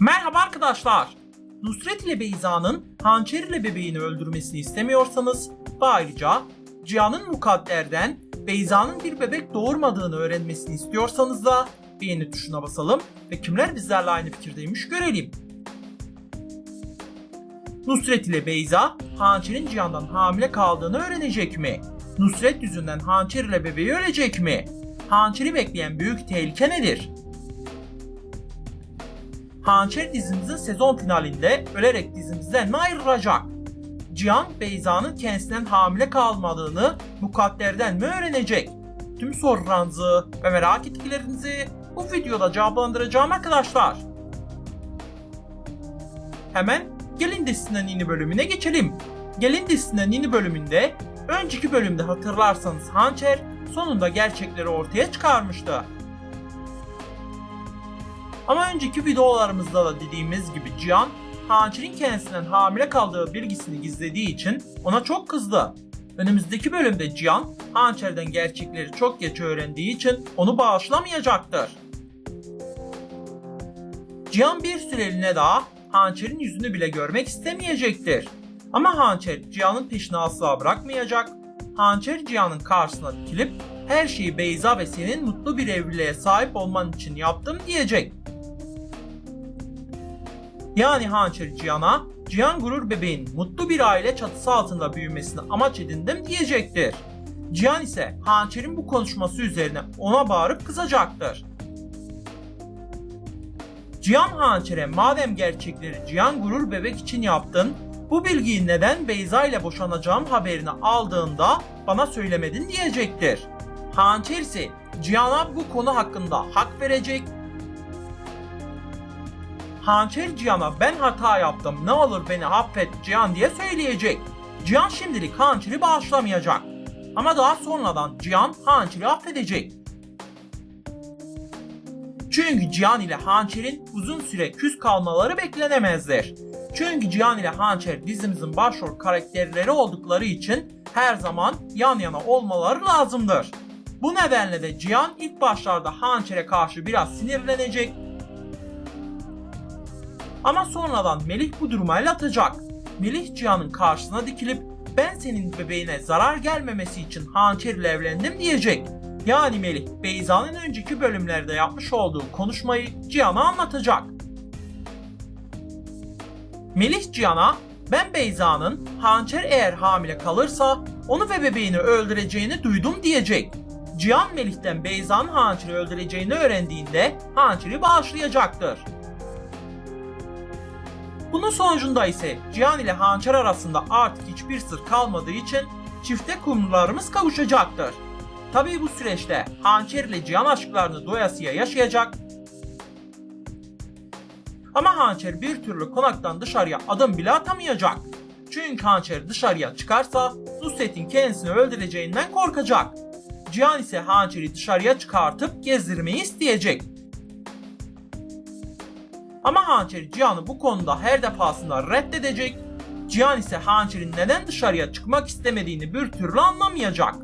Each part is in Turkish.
Merhaba arkadaşlar. Nusret ile Beyza'nın hançer ile bebeğini öldürmesini istemiyorsanız ve ayrıca Cihan'ın mukadderden Beyza'nın bir bebek doğurmadığını öğrenmesini istiyorsanız da beğeni tuşuna basalım ve kimler bizlerle aynı fikirdeymiş görelim. Nusret ile Beyza hançerin Cihan'dan hamile kaldığını öğrenecek mi? Nusret yüzünden hançer ile bebeği ölecek mi? Hançeri bekleyen büyük tehlike nedir? Hançer dizimizin sezon finalinde ölerek dizimizden mi ayrılacak? Cihan Beyza'nın kendisinden hamile kalmadığını mukadderden mi öğrenecek? Tüm sorularınızı ve merak ettiklerinizi bu videoda cevaplandıracağım arkadaşlar. Hemen Gelin dizisinden yeni bölümüne geçelim. Gelin dizisinden yeni bölümünde önceki bölümde hatırlarsanız Hançer sonunda gerçekleri ortaya çıkarmıştı. Ama önceki videolarımızda da dediğimiz gibi Cihan, Hançer'in kendisinden hamile kaldığı bilgisini gizlediği için ona çok kızdı. Önümüzdeki bölümde Cihan, Hançer'den gerçekleri çok geç öğrendiği için onu bağışlamayacaktır. Cihan bir süreliğine daha Hançer'in yüzünü bile görmek istemeyecektir. Ama Hançer Cihan'ın peşini asla bırakmayacak. Hançer Cihan'ın karşısına dikilip her şeyi Beyza ve senin mutlu bir evliliğe sahip olman için yaptım diyecek. Yani Hançer Cihan'a Cihan Gurur bebeğin mutlu bir aile çatısı altında büyümesini amaç edindim diyecektir. Cihan ise Hançer'in bu konuşması üzerine ona bağırıp kızacaktır. Cihan Hançer'e madem gerçekleri Cihan Gurur bebek için yaptın, bu bilgiyi neden Beyza ile boşanacağım haberini aldığında bana söylemedin diyecektir. Hançer ise Cihan'a bu konu hakkında hak verecek Hançer Cihan'a ben hata yaptım ne olur beni affet Cihan diye söyleyecek. Cihan şimdilik Hançer'i bağışlamayacak. Ama daha sonradan Cihan Hançer'i affedecek. Çünkü Cihan ile Hançer'in uzun süre küs kalmaları beklenemezdir. Çünkü Cihan ile Hançer dizimizin başrol karakterleri oldukları için her zaman yan yana olmaları lazımdır. Bu nedenle de Cihan ilk başlarda Hançer'e karşı biraz sinirlenecek ama sonradan Melih bu duruma el atacak. Melih Cihan'ın karşısına dikilip ben senin bebeğine zarar gelmemesi için Hançer ile evlendim diyecek. Yani Melih Beyza'nın önceki bölümlerde yapmış olduğu konuşmayı Cihan'a anlatacak. Melih Cihan'a ben Beyza'nın Hançer eğer hamile kalırsa onu ve bebeğini öldüreceğini duydum diyecek. Cihan Melih'ten Beyza'nın Hançer'i öldüreceğini öğrendiğinde Hançer'i bağışlayacaktır. Bunun sonucunda ise Cihan ile Hançer arasında artık hiçbir sır kalmadığı için çifte kumrularımız kavuşacaktır. Tabii bu süreçte Hançer ile Cihan aşklarını doyasıya yaşayacak. Ama Hançer bir türlü konaktan dışarıya adım bile atamayacak. Çünkü Hançer dışarıya çıkarsa Nusret'in kendisini öldüreceğinden korkacak. Cihan ise Hançer'i dışarıya çıkartıp gezdirmeyi isteyecek. Ama Hançer Cihan'ı bu konuda her defasında reddedecek. Cihan ise Hançer'in neden dışarıya çıkmak istemediğini bir türlü anlamayacak.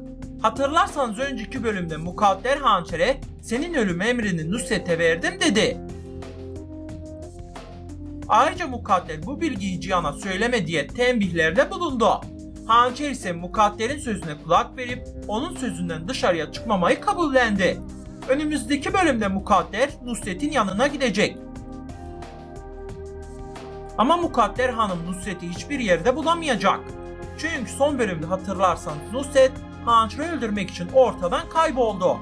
Hatırlarsanız önceki bölümde Mukadder Hançer'e senin ölüm emrini Nusret'e verdim dedi. Ayrıca Mukadder bu bilgiyi Cihan'a söyleme diye tembihlerde bulundu. Hançer ise Mukadder'in sözüne kulak verip onun sözünden dışarıya çıkmamayı kabullendi. Önümüzdeki bölümde Mukadder Nusret'in yanına gidecek. Ama Mukadder Hanım Nusret'i hiçbir yerde bulamayacak. Çünkü son bölümde hatırlarsanız Nusret Hançer'i öldürmek için ortadan kayboldu.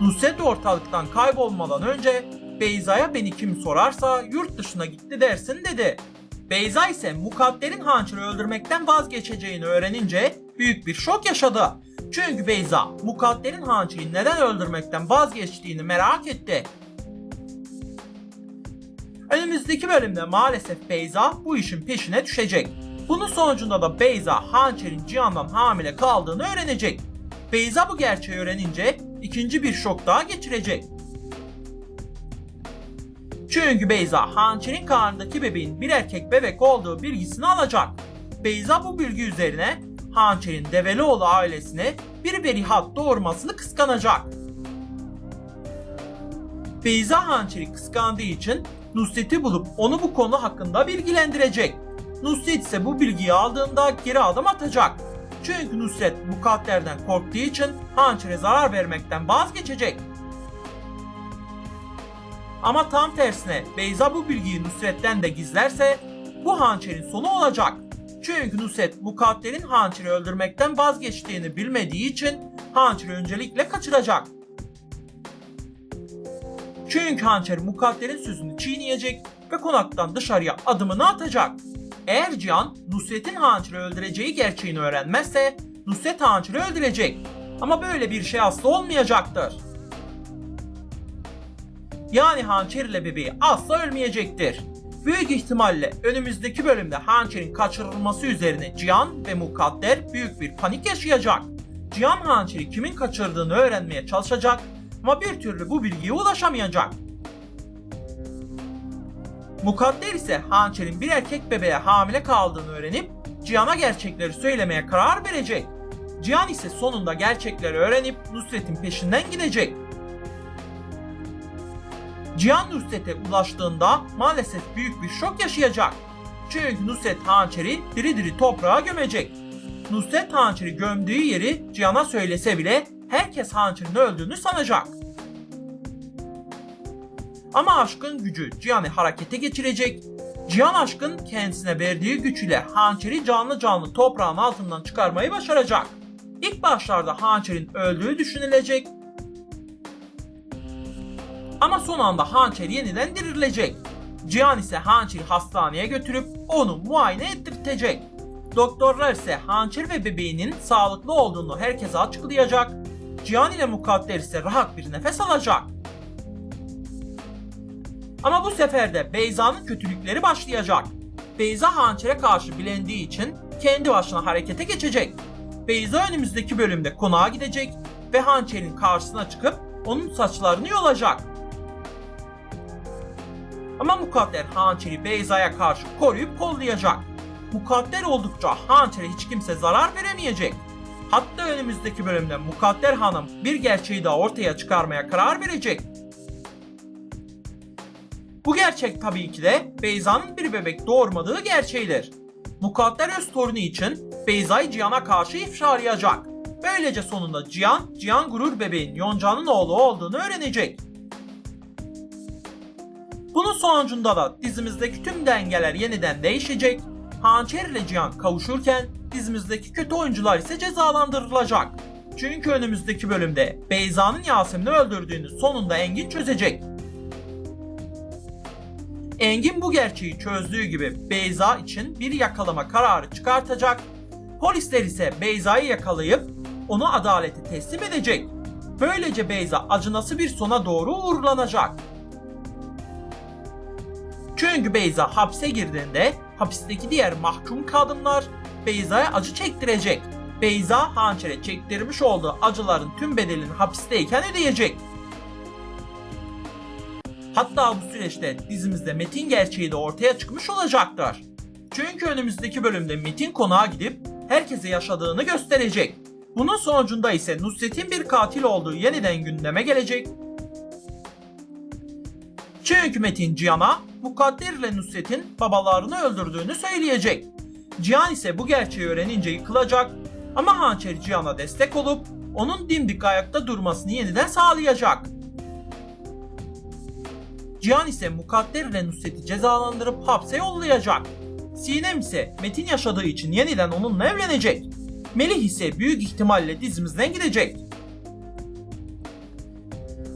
Nusret ortalıktan kaybolmadan önce Beyza'ya beni kim sorarsa yurt dışına gitti dersin dedi. Beyza ise Mukadder'in Hançer'i öldürmekten vazgeçeceğini öğrenince büyük bir şok yaşadı. Çünkü Beyza Mukadder'in Hançer'i neden öldürmekten vazgeçtiğini merak etti. Önümüzdeki bölümde maalesef Beyza bu işin peşine düşecek. Bunun sonucunda da Beyza Hançer'in Cihan'dan hamile kaldığını öğrenecek. Beyza bu gerçeği öğrenince ikinci bir şok daha geçirecek. Çünkü Beyza Hançer'in karnındaki bebeğin bir erkek bebek olduğu bilgisini alacak. Beyza bu bilgi üzerine Hançer'in Develioğlu ailesine bir berihat doğurmasını kıskanacak. Beyza hançeri kıskandığı için Nusret'i bulup onu bu konu hakkında bilgilendirecek. Nusret ise bu bilgiyi aldığında geri adım atacak. Çünkü Nusret mukadderden korktuğu için hançere zarar vermekten vazgeçecek. Ama tam tersine Beyza bu bilgiyi Nusret'ten de gizlerse bu hançerin sonu olacak. Çünkü Nusret mukadderin hançeri öldürmekten vazgeçtiğini bilmediği için hançeri öncelikle kaçıracak. Çünkü hançer mukadderin sözünü çiğneyecek ve konaktan dışarıya adımını atacak. Eğer Cihan Nusret'in hançeri öldüreceği gerçeğini öğrenmezse Nusret hançeri öldürecek. Ama böyle bir şey asla olmayacaktır. Yani hançer ile bebeği asla ölmeyecektir. Büyük ihtimalle önümüzdeki bölümde hançerin kaçırılması üzerine Cihan ve Mukadder büyük bir panik yaşayacak. Cihan hançeri kimin kaçırdığını öğrenmeye çalışacak ama bir türlü bu bilgiye ulaşamayacak. Mukadder ise hançerin bir erkek bebeğe hamile kaldığını öğrenip Cihan'a gerçekleri söylemeye karar verecek. Cihan ise sonunda gerçekleri öğrenip Nusret'in peşinden gidecek. Cihan Nusret'e ulaştığında maalesef büyük bir şok yaşayacak. Çünkü Nusret hançeri diri diri toprağa gömecek. Nusret hançeri gömdüğü yeri Cihan'a söylese bile herkes hançerin öldüğünü sanacak. Ama aşkın gücü Cihan'ı harekete geçirecek. Cihan aşkın kendisine verdiği güç ile hançeri canlı canlı toprağın altından çıkarmayı başaracak. İlk başlarda hançerin öldüğü düşünülecek. Ama son anda hançer yeniden dirilecek. Cihan ise hançeri hastaneye götürüp onu muayene ettirtecek. Doktorlar ise hançer ve bebeğinin sağlıklı olduğunu herkese açıklayacak. Cihan ile mukadder ise rahat bir nefes alacak. Ama bu sefer de Beyza'nın kötülükleri başlayacak. Beyza hançere karşı bilendiği için kendi başına harekete geçecek. Beyza önümüzdeki bölümde konağa gidecek ve hançerin karşısına çıkıp onun saçlarını yolacak. Ama mukadder hançeri Beyza'ya karşı koruyup kollayacak. Mukadder oldukça hançere hiç kimse zarar veremeyecek. Hatta önümüzdeki bölümde Mukadder Hanım bir gerçeği daha ortaya çıkarmaya karar verecek. Bu gerçek tabii ki de Beyza'nın bir bebek doğurmadığı gerçeğidir. Mukadder öz torunu için Beyza'yı Cihan'a karşı ifşalayacak. Böylece sonunda Cihan, Cihan Gurur bebeğin Yonca'nın oğlu olduğunu öğrenecek. Bunun sonucunda da dizimizdeki tüm dengeler yeniden değişecek. Hançer ile Cihan kavuşurken dizimizdeki kötü oyuncular ise cezalandırılacak. Çünkü önümüzdeki bölümde Beyza'nın Yasemin'i öldürdüğünü sonunda Engin çözecek. Engin bu gerçeği çözdüğü gibi Beyza için bir yakalama kararı çıkartacak. Polisler ise Beyza'yı yakalayıp onu adalete teslim edecek. Böylece Beyza acınası bir sona doğru uğurlanacak. Çünkü Beyza hapse girdiğinde hapisteki diğer mahkum kadınlar Beyza'ya acı çektirecek. Beyza hançere çektirmiş olduğu acıların tüm bedelini hapisteyken ödeyecek. Hatta bu süreçte dizimizde Metin gerçeği de ortaya çıkmış olacaktır. Çünkü önümüzdeki bölümde Metin konağa gidip herkese yaşadığını gösterecek. Bunun sonucunda ise Nusret'in bir katil olduğu yeniden gündeme gelecek. Çünkü Metin Cihan'a Mukadder ile Nusret'in babalarını öldürdüğünü söyleyecek. Cihan ise bu gerçeği öğrenince yıkılacak ama Hançer Cihan'a destek olup onun dimdik ayakta durmasını yeniden sağlayacak. Cihan ise Mukadder ile Nusret'i cezalandırıp hapse yollayacak. Sinem ise Metin yaşadığı için yeniden onunla evlenecek. Melih ise büyük ihtimalle dizimizden gidecek.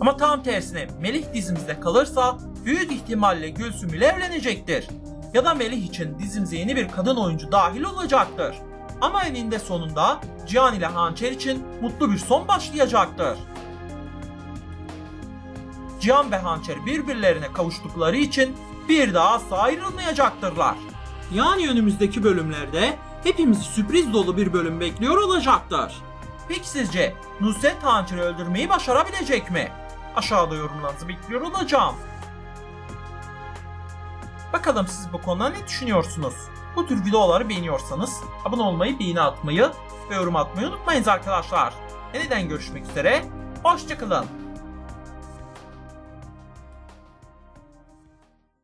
Ama tam tersine Melih dizimizde kalırsa büyük ihtimalle Gülsüm ile evlenecektir. Ya da Melih için dizimize yeni bir kadın oyuncu dahil olacaktır. Ama eninde sonunda Cihan ile Hançer için mutlu bir son başlayacaktır. Cihan ve Hançer birbirlerine kavuştukları için bir daha asla ayrılmayacaktırlar. Yani önümüzdeki bölümlerde hepimizi sürpriz dolu bir bölüm bekliyor olacaktır. Peki sizce Nusret Hançer'i öldürmeyi başarabilecek mi? Aşağıda yorumlarınızı bekliyor olacağım. Bakalım siz bu konuda ne düşünüyorsunuz? Bu tür videoları beğeniyorsanız abone olmayı, beğeni atmayı ve yorum atmayı unutmayınız arkadaşlar. Yeniden görüşmek üzere, hoşçakalın.